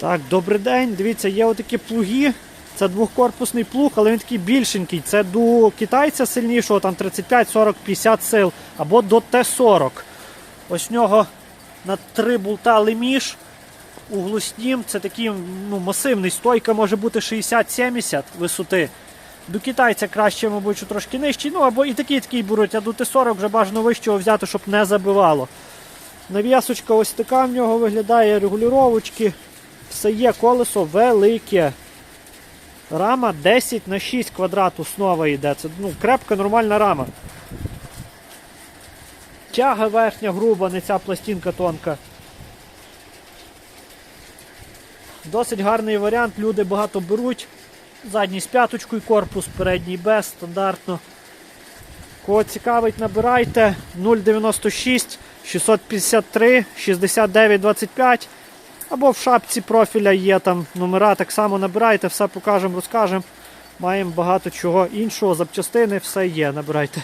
Так, добрий день. Дивіться, є отакі плуги. Це двохкорпусний плуг, але він такий більшенький. Це до китайця сильнішого, там 35, 40, 50 сил, або до Т-40. Ось в нього на три болта леміш. Углуснім, це такий ну, масивний, стойка може бути 60-70 висоти. До китайця краще, мабуть, трошки нижчий. Ну або і такий такий беруть, а до Т-40 вже бажано вищого взяти, щоб не забивало. Нав'ясочка ось така в нього виглядає, регулювачки. Все є, колесо велике. Рама 10 на 6 квадрат основа йде. Це ну, крепка, нормальна рама. Тяга верхня груба, не ця пластинка тонка. Досить гарний варіант, люди багато беруть. Задній з п'яточкою, корпус, передній без, стандартно. Кого цікавить, набирайте 096 653 69 25. Або в шапці профіля є там номера, так само набирайте, все покажемо, розкажемо. Маємо багато чого іншого, запчастини, все є, набирайте.